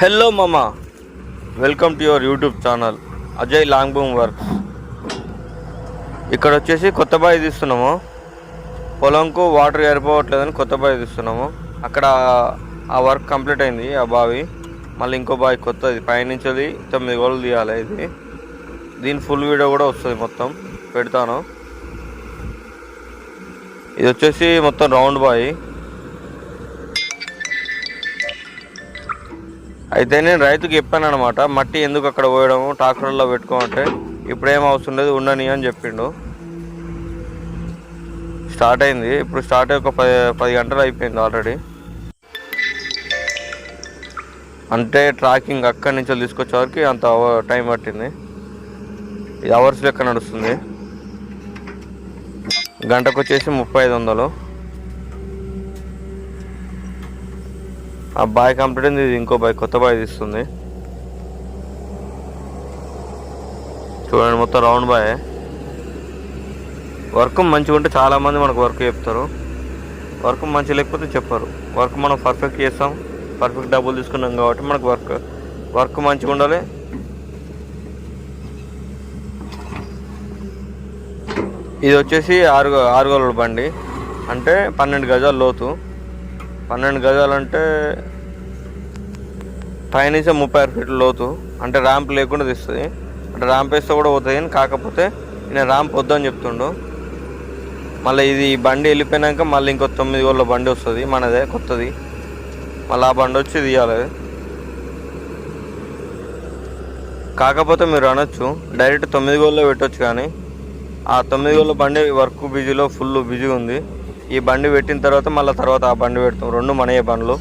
Hello మామ welcome to your YouTube channel Ajay long boom works ఇక్కడ వచ్చేసి కొత్త బావి తీస్తున్నాము. పొలంకు వాటర్ ఏర్పోవట్లేదని కొత్త బావి తీస్తున్నాము. అక్కడ ఆ వర్క్ కంప్లీట్ అయింది ఆ బావి. మళ్ళీ ఇంకో బావి కొత్తది పైనుంచి తొమ్మిది గోళ్ళు తీయాలి ఇది. దీని ఫుల్ వీడియో కూడా వస్తుంది మొత్తం పెడతాను. ఇది వచ్చేసి మొత్తం రౌండ్ బావి. అయితే నేను రైతుకి చెప్పాను అనమాట మట్టి ఎందుకు అక్కడ పోయడము ట్రాక్టర్లో పెట్టుకోమంటే ఇప్పుడు ఏం అవసరం లేదు ఉండని అని చెప్పిండు. స్టార్ట్ అయింది ఇప్పుడు స్టార్ట్ అయ్యి ఒక పది పది గంటలు అయిపోయింది ఆల్రెడీ. అంటే ట్రాకింగ్ అక్కడి నుంచి తీసుకొచ్చే వరకు అంత టైం పట్టింది. ఇది అవర్స్ లెక్క నడుస్తుంది. గంటకు వచ్చేసి ముప్పై ఐదు వందలు. ఆ బాయ్ కంప్లీట్ అయింది ఇది ఇంకో బాయ్ కొత్త బాయ్ తీస్తుంది. చూడండి మొత్తం రౌండ్ బాయ్. వర్క్ మంచిగా ఉంటే చాలామంది మనకు వర్క్ చెప్తారు. వర్క్ మంచి లేకపోతే చెప్పరు. వర్క్ మనం పర్ఫెక్ట్ చేస్తాం. పర్ఫెక్ట్ డబ్బులు తీసుకున్నాం కాబట్టి మనకు వర్క్. వర్క్ మంచిగా ఉండాలి. ఇది వచ్చేసి ఆరు ఆరు గోళ్ళ బండి. అంటే పన్నెండు గజాలు లోతు. పన్నెండు గజాలంటే పైనుంచే పైనుంచి ముప్పై ఆరు ఫీట్ల లోతు. అంటే ర్యాంప్ లేకుండా తీస్తుంది. అంటే ర్యాంప్ వేస్తే కూడా పోతుంది కానీ కాకపోతే నేను ర్యాంప్ వద్దని చెప్తుండు. మళ్ళీ ఇది బండి వెళ్ళిపోయినాక మళ్ళీ ఇంకో తొమ్మిది గోళ్ళ బండి వస్తుంది. మనదే కొత్తది. మళ్ళీ ఆ బండి వచ్చి తీయాలి. కాకపోతే మీరు అనొచ్చు డైరెక్ట్ తొమ్మిది గోళ్ళలో పెట్టొచ్చు కానీ ఆ తొమ్మిది గోళ్ళ బండి వర్క్ బిజీలో ఫుల్ బిజీ ఉంది. ఈ బండి పెట్టిన తర్వాత మళ్ళీ తర్వాత ఆ బండి పెడతాం. రెండు మనయే బండ్లు.